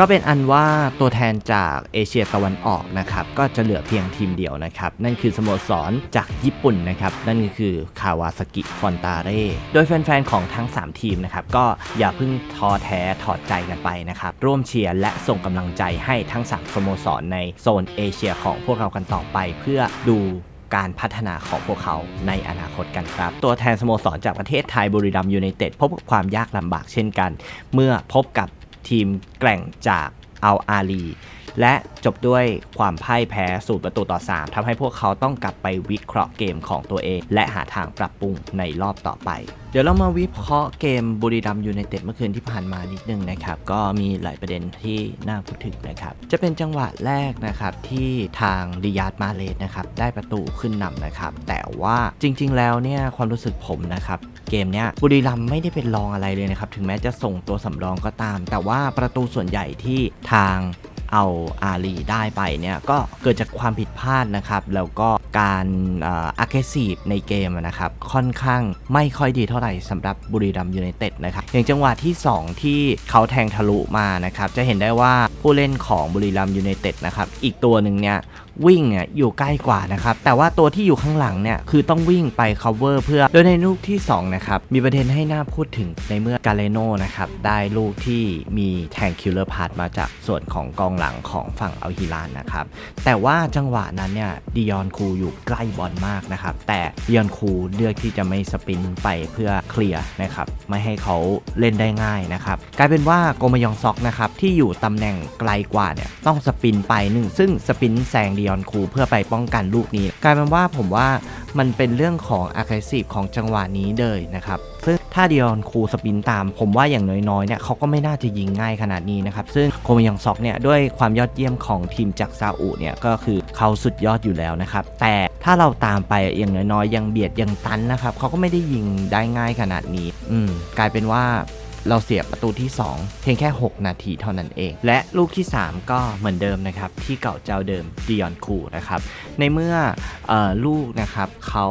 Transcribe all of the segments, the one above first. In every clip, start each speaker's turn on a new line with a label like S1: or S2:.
S1: ก็เป็นอันว่าตัวแทนจากเอเชียตะวันออกนะครับก็จะเหลือเพียงทีมเดียวนะครับ นั่นคือสโมสรจากญี่ปุ่นนะครับ นั่นก็คือคาวาซากิฟอนตาเร่โดยแฟนๆ ของทั้ง 3 ทีมนะครับ ก็อย่าเพิ่งท้อแท้ถอดใจกันไปนะครับ ร่วมเชียร์และส่งกำลังใจให้ทั้ง 3 สโมสรในโซนเอเชียของพวกเรากันต่อไป เพื่อดูการพัฒนาของพวกเขาในอนาคตกันครับ ตัวแทนสโมสรจากประเทศไทยบุรีรัมยูไนเต็ดพบกับความยากลำบากเช่นกัน เมื่อพบกับ ทีมแกร่งจากอัลอาลี และจบด้วยความพ่ายแพ้สูตรประตูต่อ 3ทำให้พวกเขาต้องกลับไปวิเคราะห์เกมของตัวเอง และหาทางปรับปรุงในรอบต่อไป เดี๋ยวเรามาวิเคราะห์เกมบุรีรัมย์ยูไนเต็ดเมื่อคืนที่ผ่านมานิดนึงนะครับ ก็มีหลายประเด็นที่น่าพูดถึงนะครับ จะเป็นจังหวะแรกนะครับที่ทางริยาดมาเลสนะครับได้ประตูขึ้นนำนะครับ แต่ว่าจริง ๆ แล้วเนี่ยความรู้สึกผมนะครับเกมเนี้ยบุรีรัมย์ไม่ได้เป็นรองอะไรเลยนะครับ ถึงแม้จะส่งตัวสำรองก็ตาม แต่ว่าประตูส่วนใหญ่ที่ทาง เอาอาลีได้ไปเนี่ย ก็เกิดจากความผิดพลาดนะครับ แล้วก็การอา aggressive ในเกมนะครับ ค่อนข้างไม่ค่อยดีเท่าไหร่สำหรับบุรีรัมยูไนเต็ดนะครับ อย่างจังหวะที่ 2 ที่เขาแทงทะลุมานะครับ จะเห็นได้ว่าผู้เล่นของบุรีรัมย์ยูไนเต็ดนะครับ อีกตัวหนึ่งเนี่ย วิ่งเนี่ยอยู่ใกล้กว่านะครับ แต่ว่าตัวที่อยู่ข้างหลังเนี่ยคือต้องวิ่งไป cover เพื่อ โดยในลูกที่ 2 นะครับ มีประเด็นให้น่าพูดถึงในเมื่อกาเลโนนะครับ ได้ลูกที่มีแทงคิลเลอร์พาร์มาจากส่วนของกองหลังของฝั่งอัลฮิลานนะครับ แต่ว่าจังหวะนั้นเนี่ยดิยอนคูอยู่ใกล้บอลมากนะครับ แต่ดิยอนคูเลือกที่จะไม่สปินไปเพื่อเคลียร์นะครับไม่ให้เขาเล่นได้ง่ายนะครับกลายเป็นว่าโกมายองซอกนะครับที่อยู่ตำแหน่งไกลกว่าเนี่ยต้องสปินไปหนึ่งซึ่งสปินแซงดิยอนคูเพื่อไปป้องกันลูกนี้ กลายเป็นว่าผมว่ามันเป็นเรื่องของ aggressive ของจังหวะนี้เลยนะครับซึ่งถ้าดิยอนคูสปินตาม ผมว่าอย่างน้อยๆเนี่ยเขาก็ไม่น่าจะยิงง่ายขนาดนี้นะครับ ซึ่งโกมยองซอกเนี่ยด้วยความยอดเยี่ยมของทีมจากซาอุเนี่ยก็คือเขาสุดยอดอยู่แล้วนะครับ แต่ถ้าเราตามไปอย่างน้อยๆยังเบียดยังตันนะครับเขาก็ไม่ได้ยิงได้ง่ายขนาดนี้ อืมกลายเป็นว่า เราเสียประตูที่ 2 เพียงแค่ 6 นาทีเท่านั้นเอง และลูกที่ 3 ก็เหมือนเดิมนะครับ ที่เก่าเจ้าเดิมดิออนคูนะครับ ในเมื่อออลูกนะครับเขา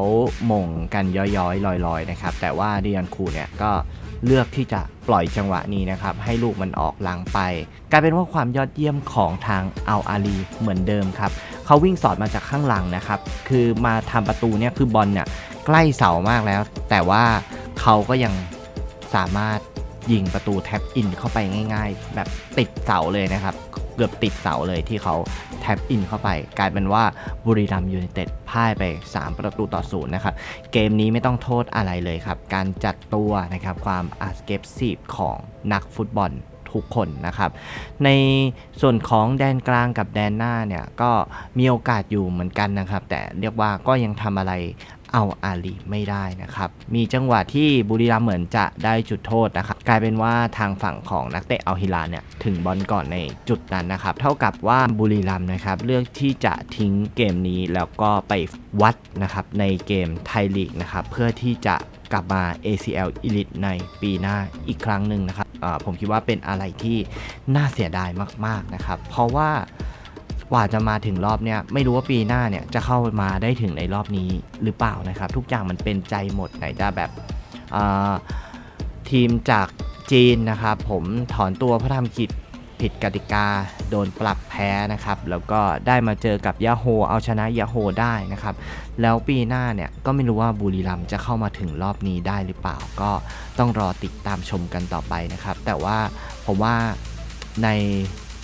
S1: หม่งกันย้อยๆ ลอยๆนะครับแต่ว่าดิออนคูเนี่ยก็เลือกที่จะปล่อยจังหวะนี้นะครับ ให้ลูกมันออกหลังไป กลายเป็นว่าความยอดเยี่ยมของทางอัลอาลีเหมือนเดิมครับเขาวิ่งสอดมาจากข้างหลังนะครับ คือมาทำประตูเนี่ยคือบอลเนี่ยใกล้เสามากแล้ว แต่ว่าเขาก็ยังสามารถ ยิงประตูแท็บอินเข้าไปง่ายๆ แบบติดเสาเลยนะครับ เกือบติดเสาเลยที่เขาแท็บอินเข้าไป กลายเป็นว่าบุรีรัมยูไนเต็ดพ่ายไป 3 ประตูต่อศูนย์นะครับ เกมนี้ไม่ต้องโทษอะไรเลยครับ การจัดตัวนะครับความอาสเกปซีฟของนักฟุตบอลทุกคนนะครับ ในส่วนของแดนกลางกับแดนหน้าเนี่ยก็มีโอกาสอยู่เหมือนกันนะครับ แต่เรียกว่าก็ยังทำอะไร เอาอาลีไม่ได้นะครับ มีจังหวะที่บุรีรัมเหมือนจะได้จุดโทษนะครับ กลายเป็นว่าทางฝั่งของนักเตะอัลฮิลาเนี่ยถึงบอลก่อนในจุดนั้นนะครับ เท่ากับว่าบุรีรัมนะครับเลือกที่จะทิ้งเกมนี้แล้วก็ไปวัดนะครับในเกมไทยลีกนะครับเพื่อที่จะกลับมา ACL Elite ในปีหน้าอีกครั้งหนึ่งนะครับผมคิดว่าเป็นอะไรที่น่าเสียดายมากๆนะครับ เพราะว่า กว่าจะมาถึงรอบเนี้ยไม่รู้ว่าปีหน้าเนี่ยจะเข้ามาได้ถึงในรอบนี้หรือเปล่านะครับ ทุกอย่างมันเป็นใจหมดไหนจะแบบทีมจากจีนนะครับผมถอนตัวเพราะทำผิดผิดกติกาโดนปรับแพ้นะครับ แล้วก็ได้มาเจอกับยาโฮเอาชนะยาโฮได้นะครับ แล้วปีหน้าเนี่ยก็ไม่รู้ว่าบุรีรัมจะเข้ามาถึงรอบนี้ได้หรือเปล่า ก็ต้องรอติดตามชมกันต่อไปนะครับ แต่ว่าผมว่าใน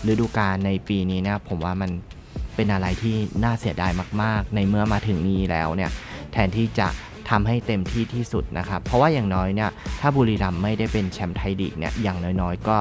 S1: ฤดูกาลในปีนี้เนี่ยผมว่ามันเป็นอะไรที่น่าเสียดายมาก ๆ ในเมื่อมาถึงนี้แล้วเนี่ยแทนที่จะ ทำให้เต็มที่ที่สุดนะครับ เพราะว่าอย่างน้อยเนี่ยถ้าบุรีรัมย์ไม่ได้เป็นแชมป์ไทยลีกเนี่ยอย่างน้อยๆ ก็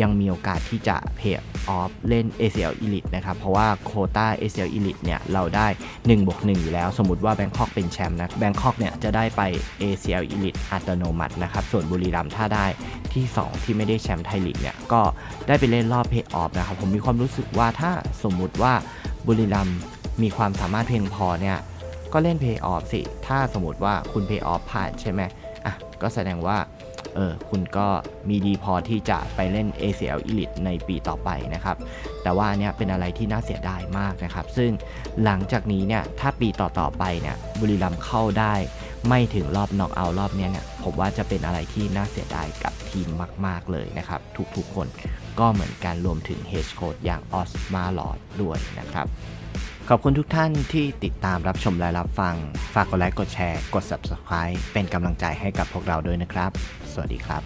S1: ยังมีโอกาสที่จะเพย์ออฟเล่น ACL Elite นะครับ เพราะว่าโคต้า ACL Elite เนี่ยเราได้1บวก1อยู่แล้ว สมมติว่าแบงคอกเป็นแชมป์นะแบงคอกเนี่ยจะได้ไป ACL Elite อัตโนมัตินะครับ ส่วนบุรีรัมย์ถ้าได้ที่ 2 ที่ไม่ได้แชมป์ไทยลีกเนี่ยก็ได้ไปเล่นรอบเพย์ออฟนะครับ ผมมีความรู้สึกว่าถ้าสมมุติว่าบุรีรัมย์มีความสามารถเพียงพอเนี่ย ก็เล่น Pay Off สิ ถ้าสมมติว่าคุณ Pay Off ผ่านใช่ไหมอะก็แสดงว่าเออคุณก็มีดีพอที่จะไปเล่น ACL Elite ในปีต่อไปนะครับ แต่ว่าเนี้ยเป็นอะไรที่น่าเสียดายมากนะครับ ซึ่งหลังจากนี้เนี่ยถ้าปีต่อๆไปเนี่ยบุรีรัมย์เข้าได้ ไม่ถึงรอบน็อกเอารอบเนี้ยเนี่ยผมว่าจะเป็นอะไรที่น่าเสียดายกับทีมมาก ๆเลยนะครับ ทุกๆคนก็เหมือนกันรวมถึง H Code อย่างออสมาลอดด้วยนะครับ ขอบคุณทุกท่านที่ติดตามรับชมและรับฟัง ฝากกดไลค์กดแชร์ กด Subscribe เป็นกำลังใจให้กับพวกเราด้วยนะครับ สวัสดีครับ